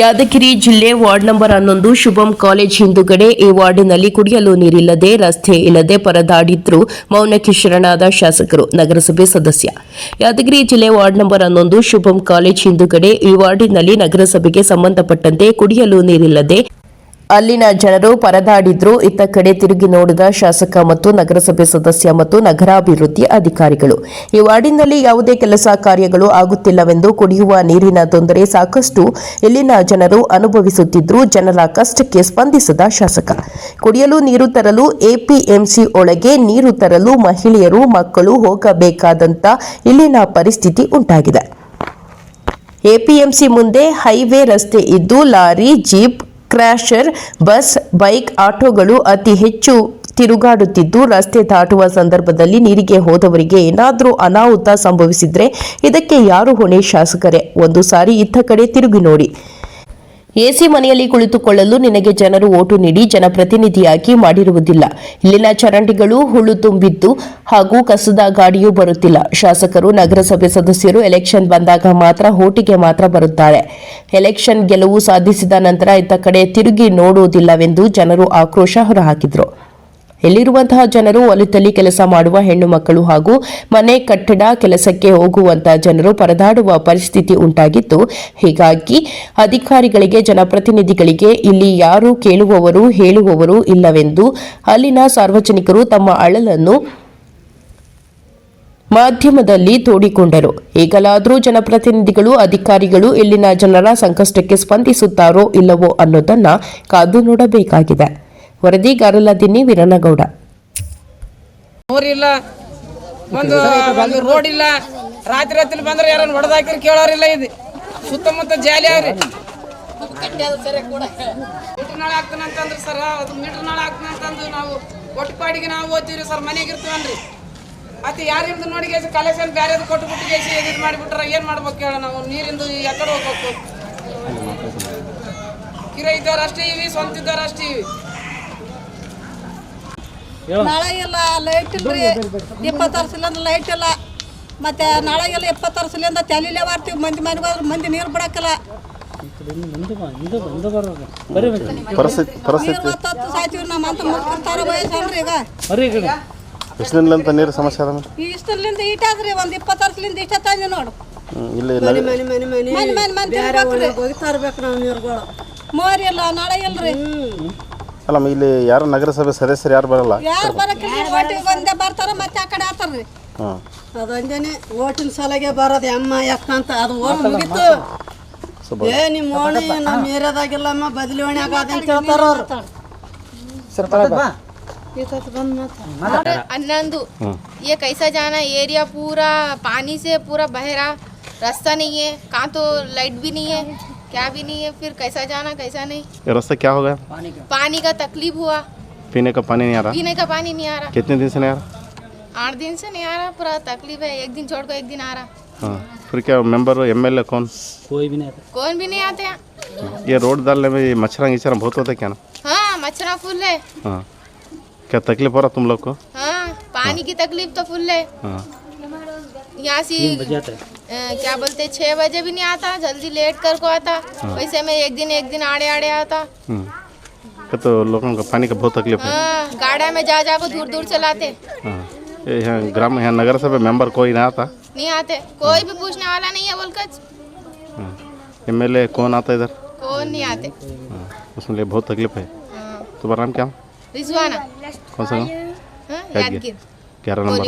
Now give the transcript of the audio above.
ಯಾದಗಿರಿ ಜಿಲ್ಲೆ ward number ಹನ್ನೊಂದು, ಶುಭಂ college ಹಿಂದುಗಡೆ ಈ ವಾರ್ಡಿನಲ್ಲಿ ಕುಡಿಯಲು ನೀರಿಲ್ಲದೆ, ರಸ್ತೆ ಇಲ್ಲದೆ ಪರದಾಡಿದ್ರು ಮೌನಕ್ಕೆ ಶರಣಾದ ಶಾಸಕರು, ನಗರಸಭೆ ಸದಸ್ಯ. ಯಾದಗಿರಿ ಜಿಲ್ಲೆ ವಾರ್ಡ್ ನಂಬರ್ ಹನ್ನೊಂದು, ಶುಭಂ ಕಾಲೇಜ್ ಹಿಂದುಗಡೆ ಈ ವಾರ್ಡಿನಲ್ಲಿ ನಗರಸಭೆಗೆ ಸಂಬಂಧಪಟ್ಟಂತೆ ಕುಡಿಯಲು ನೀರಿಲ್ಲದೆ ಅಲ್ಲಿನ ಜನರು ಪರದಾಡಿದ್ರು. ಇತ್ತ ಕಡೆ ತಿರುಗಿ ನೋಡಿದ ಶಾಸಕ ಮತ್ತು ನಗರಸಭೆ ಸದಸ್ಯ ಮತ್ತು ನಗರಾಭಿವೃದ್ಧಿ ಅಧಿಕಾರಿಗಳು. ಈ ವಾರ್ಡಿನಲ್ಲಿ ಯಾವುದೇ ಕೆಲಸ ಕಾರ್ಯಗಳು ಆಗುತ್ತಿಲ್ಲವೆಂದು ಕುಡಿಯುವ ನೀರಿನ ತೊಂದರೆ ಸಾಕಷ್ಟು. ಇಲ್ಲಿನ ಜನರು ಅನುಭವಿಸುತ್ತಿದ್ರು. ಜನರ ಕಷ್ಟಕ್ಕೆ ಸ್ಪಂದಿಸದ ಶಾಸಕ. ಕುಡಿಯಲು ನೀರು ತರಲು ಎಪಿಎಂಸಿ ಒಳಗೆ ನೀರು ತರಲು ಮಹಿಳೆಯರು, ಮಕ್ಕಳು ಹೋಗಬೇಕಾದಂತ ಇಲ್ಲಿನ ಪರಿಸ್ಥಿತಿ ಉಂಟಾಗಿದೆ. ಎಪಿಎಂಸಿ ಮುಂದೆ ಹೈವೇ ರಸ್ತೆ ಇದ್ದು, lorry, jeep cruiser bus, bike, ಆಟೋಗಳು ಅತಿ ಹೆಚ್ಚು ತಿರುಗಾಡುತ್ತಿದ್ದು, ರಸ್ತೆ ದಾಟುವ ಸಂದರ್ಭದಲ್ಲಿ ನೀರಿಗೆ ಹೋದವರಿಗೆ ಏನಾದರೂ ಅನಾಹುತ ಸಂಭವಿಸಿದ್ರೆ ಇದಕ್ಕೆ ಯಾರು ಹೊಣೆ? ಶಾಸಕರೇ, ಒಂದು ಸಾರಿ ಇತ್ತ ಕಡೆ ತಿರುಗಿ ನೋಡಿ. ಎಸಿ ಮನೆಯಲ್ಲಿ ಕುಳಿತುಕೊಳ್ಳಲು ನಿನಗೆ ಜನರು ಓಟು ನೀಡಿ ಜನಪ್ರತಿನಿಧಿಯಾಗಿ ಮಾಡಿರುವುದಿಲ್ಲ. ಇಲ್ಲಿನ ಚರಂಡಿಗಳು ಹುಳು ತುಂಬಿದ್ದು ಹಾಗೂ ಕಸದ ಗಾಡಿಯೂ ಬರುತ್ತಿಲ್ಲ. ಶಾಸಕರು, ನಗರಸಭೆ ಸದಸ್ಯರು ಎಲೆಕ್ಷನ್ ಬಂದಾಗ ಮಾತ್ರ ಓಟಿಗೆ ಮಾತ್ರ ಬರುತ್ತಾರೆ. ಎಲೆಕ್ಷನ್ ಗೆಲುವು ಸಾಧಿಸಿದ ನಂತರ ಇತ್ತ ಕಡೆ ತಿರುಗಿ ನೋಡುವುದಿಲ್ಲವೆಂದು ಜನರು ಆಕ್ರೋಶ ಹೊರಹಾಕಿದರು. ಎಲ್ಲಿರುವಂತಹ ಜನರು ಒಲಿತಲ್ಲಿ ಕೆಲಸ ಮಾಡುವ ಹೆಣ್ಣು ಮಕ್ಕಳು ಹಾಗೂ ಮನೆ ಕಟ್ಟಡ ಕೆಲಸಕ್ಕೆ ಹೋಗುವಂತಹ ಜನರು ಪರದಾಡುವ ಪರಿಸ್ಥಿತಿ ಉಂಟಾಗಿತ್ತು. ಹೀಗಾಗಿ ಅಧಿಕಾರಿಗಳಿಗೆ, ಜನಪ್ರತಿನಿಧಿಗಳಿಗೆ ಇಲ್ಲಿ ಯಾರು ಕೇಳುವವರು, ಹೇಳುವವರು ಇಲ್ಲವೆಂದು ಅಲ್ಲಿನ ಸಾರ್ವಜನಿಕರು ತಮ್ಮ ಅಳಲನ್ನು ಮಾಧ್ಯಮದಲ್ಲಿ ತೋಡಿಕೊಂಡರು. ಈಗಲಾದರೂ ಜನಪ್ರತಿನಿಧಿಗಳು, ಅಧಿಕಾರಿಗಳು ಇಲ್ಲಿನ ಜನರ ಸಂಕಷ್ಟಕ್ಕೆ ಸ್ಪಂದಿಸುತ್ತಾರೋ ಇಲ್ಲವೋ ಅನ್ನೋದನ್ನ ಕಾದು ನೋಡಬೇಕಾಗಿದೆ. ವರದಿಗಾರಲ ದಿನ್ನಿ ವೀರನಗೌಡ. ಊರಿಲ್ಲ ಒಂದು ಒಂದು ರೋಡ್ ಇಲ್ಲ. ರಾತ್ರಿ ರಾತ್ರಿ ಬಂದ್ರೆ ಯಾರನ್ನ ಹೊಡೆದಾಕಿರ್ ಕೇಳೋರಿಲ್ಲ ಇದು. ಸುತ್ತಮುತ್ತ ಜಾಲಿ ಅವ್ರಿ ಮೀಟರ್ ನಾಳೆ ಹಾಕ್ತಾನಂತಂದ್ರೆ ಸರ್, ಅದು ಮೀಟರ್ ನಾಳೆ ಅಂತಂದು ನಾವು ಒಟ್ಟು ಪಾಡಿಗೆ ನಾವು ಓದ್ತೀವಿ ಸರ್, ಮನೆಗೆ ಇರ್ತೀವನ್ರಿ. ಮತ್ತೆ ಯಾರಿಂದ ನೋಡಿ ಗೇಸಿ ಕಲೆಕ್ಷನ್ ಬೇರೆದು ಕೊಟ್ಟು ಬಿಟ್ಟು ಗೇಸಿ ಇದು ಮಾಡಿಬಿಟ್ರ, ಏನು ಮಾಡ್ಬೇಕು ಹೇಳ ನಾವು? ನೀರಿಂದು ಎಕಡೆ ಹೋಗ್ಬೇಕು. ಕಿರ ಇದ್ದವ್ರು ಅಷ್ಟೇ ಇವಿ, ಸ್ವಂತ ಇದ್ದವ್ರು ಇವಿ. ನಾಳೆ ಇಲ್ಲ ಲೈಟ್ ಇಲ್ರಿ. ಇಪ್ಪತ್ತಾರು ಅಂದ್ರೆ ಲೈಟ್ ಇಲ್ಲ. ಮತ್ತೆ ನಾಳೆ ಎಲ್ಲ ಇಪ್ಪತ್ತಾರು ವರ್ಷಲಿಂದ ತಲೆಲೇ ಮಾಡ್ತೀವಿ. ಮಂದಿ ಮನೆಗೆ ಹೋದ್ರೆ ಮಂದಿ ನೀರು ಬಿಡಕ್ಕಲ್ಲ. ನೀರು ಸಾಯ್ತೀವಿ. ನಮ್ಮ ಅಂತ ಮುಗ್ತಿರ್ತಾರ ವಯಸ್ಸನ್ರಿ ಈಗ. ಎಷ್ಟು ದಿನಲಿಂದ ನೀರು ಸಮಸ್ಯೆ ಅದ ಇಷ್ಟರಿಂದ ಒಂದು ಇಪ್ಪತ್ತು ವರ್ಷಲಿಂದ ಇಷ್ಟ ತಂದೆ ನೋಡು. ಇಲ್ಲಿ ಮನೆ ಮನೆ ಮನೆ ಮನೆ. ತಿರ್ಗ್ಬೇಕ್ರಿ. ಮೋರಿ ಇಲ್ಲ ನಾಳೆ ಇಲ್ರಿ. ಅಲ್ಲಮ್ಮ ಇಲ್ಲಿ ಯಾರು ನಗರಸಭೆ ಸದಸ್ಯರು ಯಾರು ಬರಲ್ಲ ಯಾರು ಬರಕ್ಕಿಲ್ಲ ಒಟ್ಟಿಗೆ ಒಂದೇ ಬರ್ತಾರ ಮತ್ತೆ ಆ ಕಡೆ ಆತಾರ್ರಿ ಹಾಂ ಅದೊಂದೇನೆ ಓಟಿನ ಸಲಗೆ ಬರೋದು ಅಮ್ಮ ಯಾಕಂತ ಅದು ಓಟ್ ಮುಗೀತು ಏ ನಿಮ್ಮ ಓಣಿ ನಮ್ಮ ಏರಿಯಾದಾಗಿಲ್ಲಮ್ಮ ಬದಲಾವಣೆ ಆಗದ ಅಂತ ಹೇಳ್ತಾರ ಅವ್ರು अन्नंदु ये कैसा जाना एरिया पूरा पानी से पूरा बह रहा रास्ता नहीं है कहाँ तो लाइट भी नहीं है क्या भी नहीं है फिर कैसा जाना कैसा नहीं। रास्ता क्या हो गया? पानी का। पानी का तकलीफ़ हुआ। पीने का पानी नहीं आ रहा? पीने का पानी नहीं आ रहा। कितने दिन से नहीं आ रहा? आठ दिन से नहीं आ रहा पूरा तकलीफ़ है। एक दिन छोड़ कर एक दिन आ रहा। हाँ फिर क्या मेंबर एम एल ए कौन? कौन भी नहीं आते यहाँ ये रोड डालने में मच्छर गिच्छर बहुत होता है क्या ना? हाँ मच्छरा फुल है। हाँ। क्या तकलीफ़ हो रहा तुम लोग को? हाँ पानी की तकलीफ़ तो फुल है। हाँ। यहाँ से क्या बोलते छः बजे भी नहीं आता जल्दी लेट कर को आता। वैसे में एक दिन एक दिन आड़े आड़े आता। हम्म। तो लोगों का पानी का बहुत तकलीफ़ है। हाँ गाड़ा में जा जा को दूर दूर चलाते। हाँ। यहाँ ग्राम यहाँ नगर सभा मेंबर कोई नहीं आता। नहीं आते। कोई भी पूछने वाला नहीं है बोलकर। एम एल ए कौन आता इधर? कौन नहीं आते। हाँ। उसमें लिए बहुत तकलीफ़ है। हाँ, तुम्हारा नाम क्या? रिजवाना। कौन सा हाँ, यादगिर। ग्यारह नंबर।